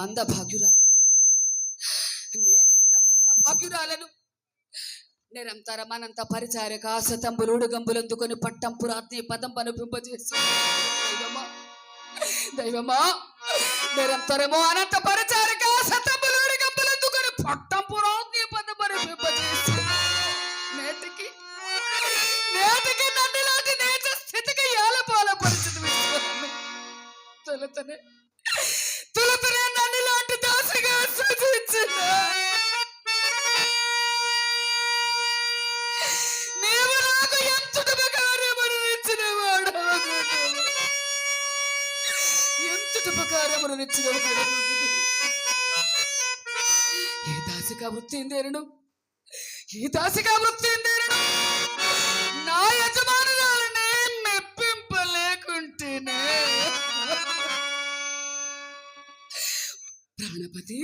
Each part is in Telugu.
మంద భాగ్యురాలు నేనెంత మంద భాగ్యురాలను నేనంత రమానంత పరిచారక ఆశతంబులుడు గంబులందుకొని పట్టంపు రాత్రి పదం పనుపింపజేసి దైవమా దైవమా నిరంతరము అనంత పరిచారక ఆశతంబులుడు గంబులందుకొని పట్టం రాత్రి పదం పనుపింపజేసి నేటికి నేటికి స్థితికి ఏలపాల పరిస్థితి తొలతనే కార్యమును ఇచ్చిన వాడు ఈ దాసిక వృత్తి ఎందేరను ఈ దాసిక వృత్తి ఎందేరను నా యజమానురాలని మెప్పింపలేకుంటేనే ప్రాణపతి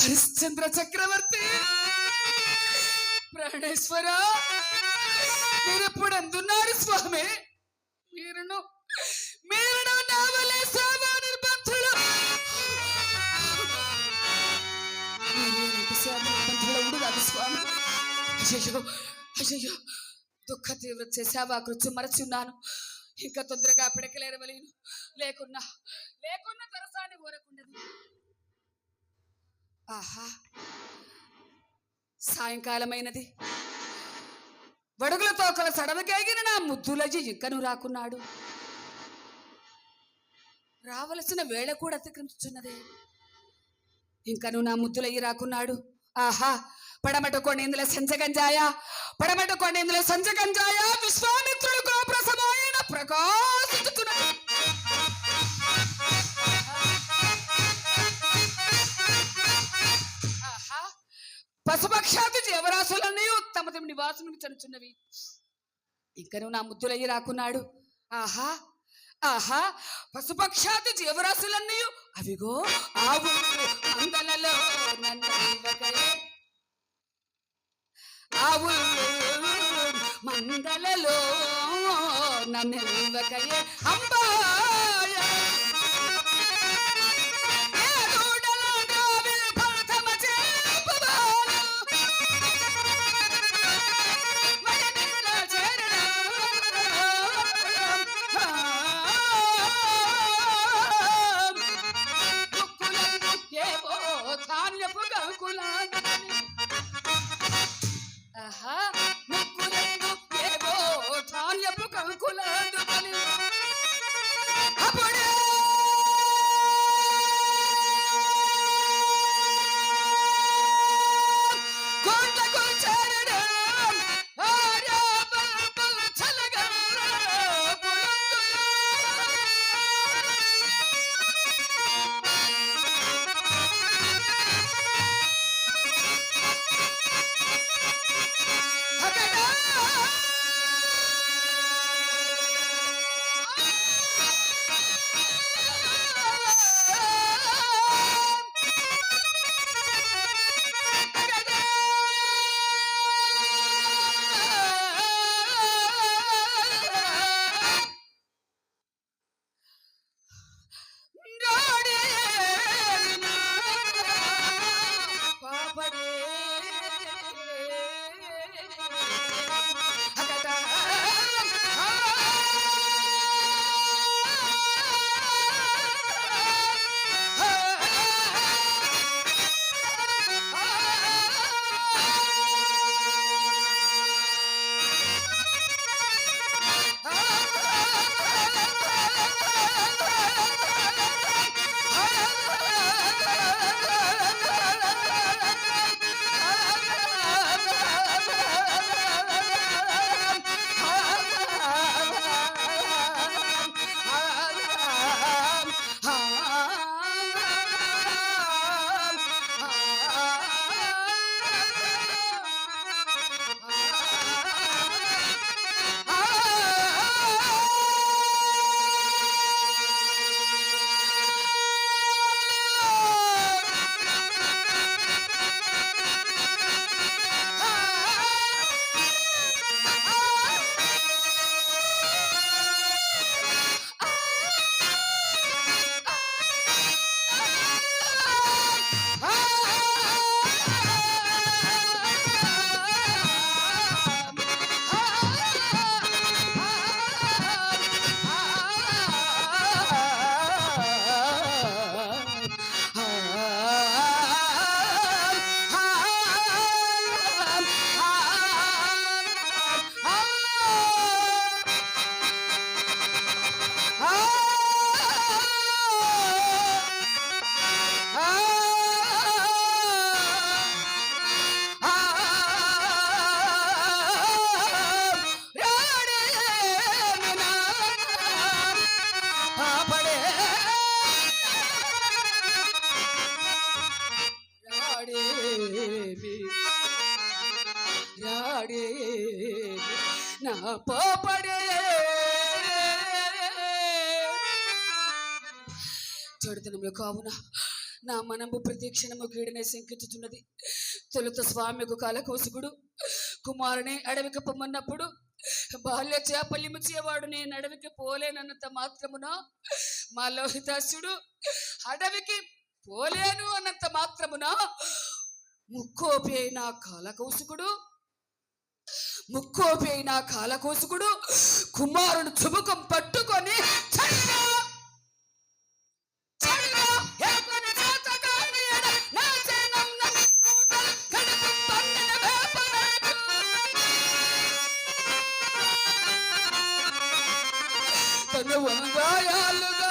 హరిశ్చంద్ర చక్రవర్తి ప్రాణేశ్వర మీరెప్పుడు అందున్నారు స్వామి. అయ్యో అయ్యో దుఃఖ తీవ్ర చేసావా కృత్యం మరచున్నాను ఇంకా తొందరగా పిడకలేరవలేను లేకున్నా లేకున్నా తరసాన్ని ఊరకుండదు. ఆహా సాయంకాలమైనది. వడుగులతో కల సడవకేగిన నా ముద్దులజి ఇంకను రాకున్నాడు. రావలసిన వేళ కూడా అతిక్రమిస్తున్నదే ఇంకను నా ముద్దులయ్యి రాకున్నాడు. ఆహా పడమట కొండేందుల సంజగంజాయ పడమట కొండేందుల సంజగంజాయ విశ్వామిత్రుడు గోప్రసమైన ప్రకాశించుతున్నది ఆహా పశుపక్షాది జీవరాశులన్నీ తమ తమ నివాసమును చనుచున్నవి. ఇంకను నా ముద్దులయ్యి రాకున్నాడు. ఆహా ఆహా పశుపక్షాది జీవరాశులన్నీ అవిగో ఆవు అందలలో ఆవు మందలలో నన్ను ఇవ్వకయే కావున నా మనము ప్రతి కీడనే శంకించుతున్నది తొలుత స్వామికు కాలకోసుకుడు కుమారుని అడవికి పొమ్మన్నప్పుడు బాల్య చేపలిము చేయవాడు నేను అడవికి పోలేనన్నంత మాత్రమున మా లోహితాసుడు అడవికి పోలేను అన్నంత మాత్రమున ముక్కోపి అయిన కాలకౌసుకుడు ముక్కోపి అయిన కాలకోసుకుడు కుమారుని చుబుకం పట్టుకొని ஒன்றாயாலும்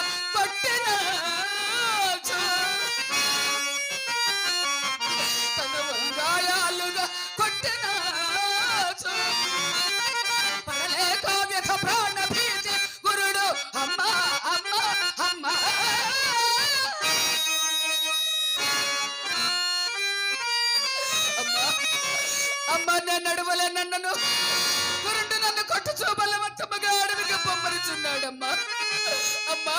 చూస్తున్నాడమ్మా అమ్మా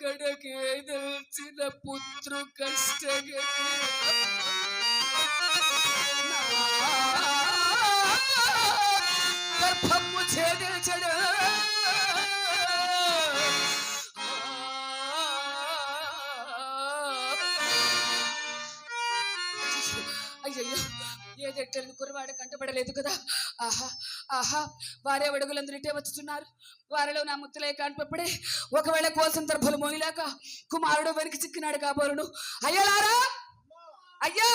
నా కడకే తెచ్చిన పుత్రు కష్టగతే గర్భము ఛేదించడు. అయ్యయ్యో ఏ దగ్గరను కంటపడలేదు కదా? ఆహా ఆహా వారే అడుగులందరిటే వచ్చుతున్నారు. వారిలో నా ముత్తులే కాన్పప్పుడే ఒకవేళ కోసం తరఫులు మోయలేక కుమారుడు వెనక్కి చిక్కినాడు కాబోరును అయ్యలారా అయ్యా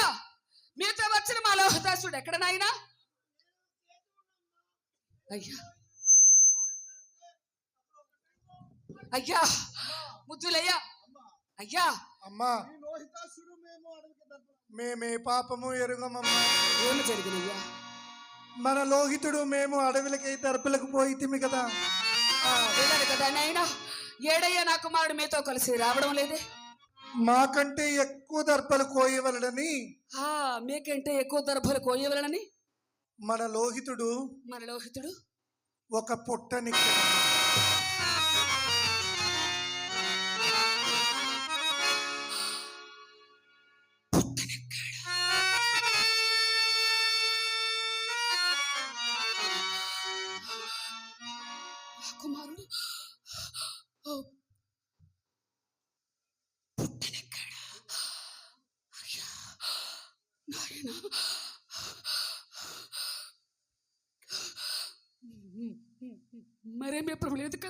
మీతో వచ్చిన మా లోహదాసుడు ఎక్కడ నాయనా అయ్యా. అయ్యా ముద్దులయ్యా. అయ్యా. అమ్మా. మేమే పాపము ఎరుగమమ్మా. ఏమి జరిగినయ్యా మన లోహితుడు మేము అడవులకి తరపులకు పోయితిమి కదా. ఆ, విన్నాడు కదా నాయనా. ఏడయ్యా నా కుమారుడు మీతో కలిసి రావడం లేదే? మాకంటే ఎక్కువ దర్పలు కోయవలడని ఆ మీకంటే ఎక్కువ దర్భలు కోయవలనని? మన లోహితుడు మన లోహితుడు? ఒక పుట్టని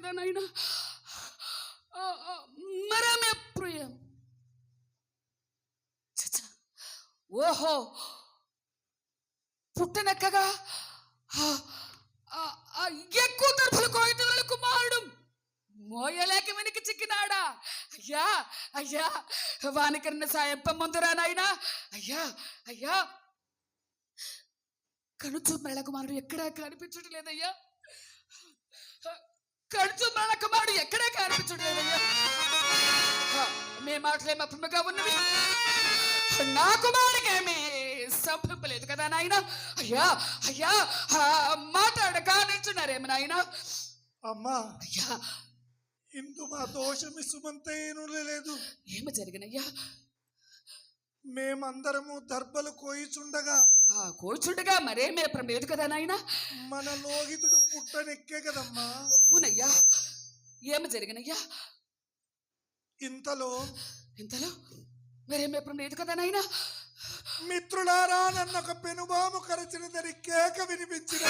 కదా నాయన? మరేమే ప్రియం ఓహో. పుట్టనెక్కగా? ఆ, ఎక్కువ తరఫులు కోయిన కుమారుడు మోయలేక వెనక్కి చిక్కినాడా? అయ్యా అయ్యా. వానికన్న సాయం పొమ్మందురా నాయనా. అయ్యా అయ్యా. కనుచు మెళ్ళ కుమారుడు ఎక్కడా కనిపించడం లేదయ్యా. కడుచు మెళ్ళ కుమారుడు ఎక్కడా కనిపించడం లేదయ్యా మీ మాటలే మప్పగా ఉన్నవి. నా కుమారుడికేమీ సంపింపలేదు కదా నాయన? అయ్యా అయ్యా మాట్లాడ కానిచ్చున్నారేమి నాయన? అమ్మా అయ్యా. ఇందు మా దోషమి సుమంతేను లేదు ఏమి జరిగినయ్యా? మేమందరము దర్పలు కోయిచుండగా ఆ కూర్చుండగా మరేమి ఎప్పుడు లేదు కదా నాయన? మన లోహితుడు పుట్టనెక్కే కదమ్మా. అవునయ్యా. ఏమి జరిగినయ్యా? ఇంతలో ఇంతలో మరేమి ఎప్పుడు లేదు కదా నాయన? మిత్రులారా నన్ను ఒక పెనుబాము కరచిన దరి కేక వినిపించిన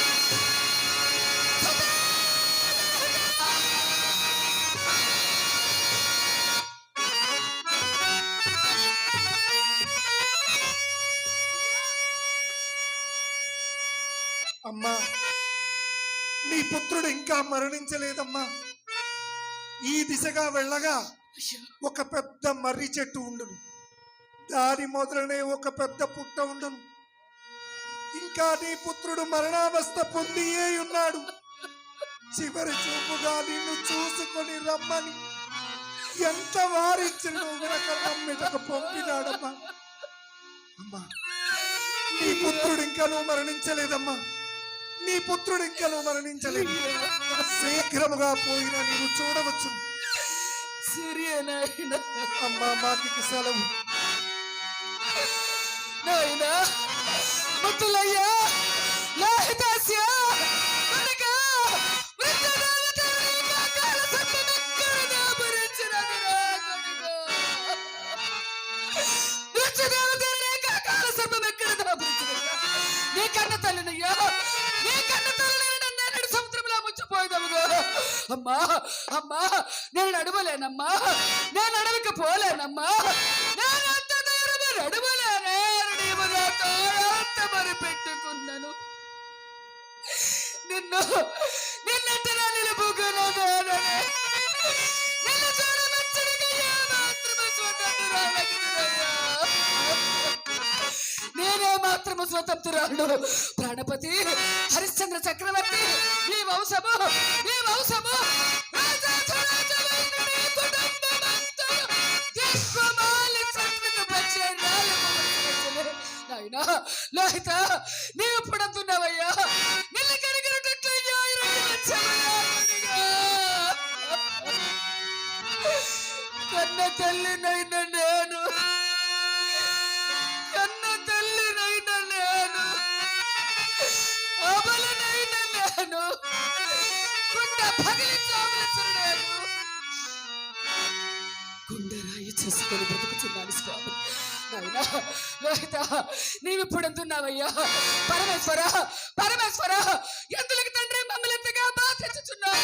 పుత్రుడు ఇంకా మరణించలేదమ్మా. ఈ దిశగా వెళ్ళగా ఒక పెద్ద మర్రి చెట్టు ఉండును. దాని మొదలనే ఒక పెద్ద పుట్ట ఉండును. ఇంకా నీ పుత్రుడు మరణావస్థ పొందియే ఉన్నాడు. చివరి చూపుగా నిన్ను చూసుకొని రమ్మని ఎంత వారించిన పంపినాడమ్మా. అమ్మా నీ పుత్రుడు ఇంకా నువ్వు మరణించలేదమ్మా. నీ పుత్రుడు ఇంకా నువ్వు మరణించలేదు. శీఘ్రముగా పోయిన నీవు చూడవచ్చు. అమ్మా మాకి సెలవు. నాయన ముత్తులయ్యా లాహితాస్య కనుక అమ్మా అమ్మా నేను నడవలేనమ్మా నేను అడవికి పోలేనమ్మా నేను అంత దూరము నడవలేనే మరి పెట్టుకున్నాను నిన్ను నిన్నట్టు నా నిలుపుకున్నదాననే నిన్ను చూడమచ్చడిగా మాత్రమే స్వతంత్రురాలగినదయ్యా. రాలేదు స్వతంత్రురాలు ప్రాణపతి హరిశ్చంద్ర చక్రవర్తి ఈ వంశము ఈ వంశము నాయనా లోహిత నీవు పడుతున్నావయ్యా నిన్ను కరిగినట్లయ్యా ఇరవై కన్న తల్లినైన నేను గుండెరాయి చేసుకొని బ్రతుకుతున్నాను స్వామి. నాయనా నీవు ఇప్పుడు అంటున్నావయ్యా పరమేశ్వర పరమేశ్వర ఎందులకు తండ్రి మమ్మల్ని ఎంతగా బాధించుచున్నావు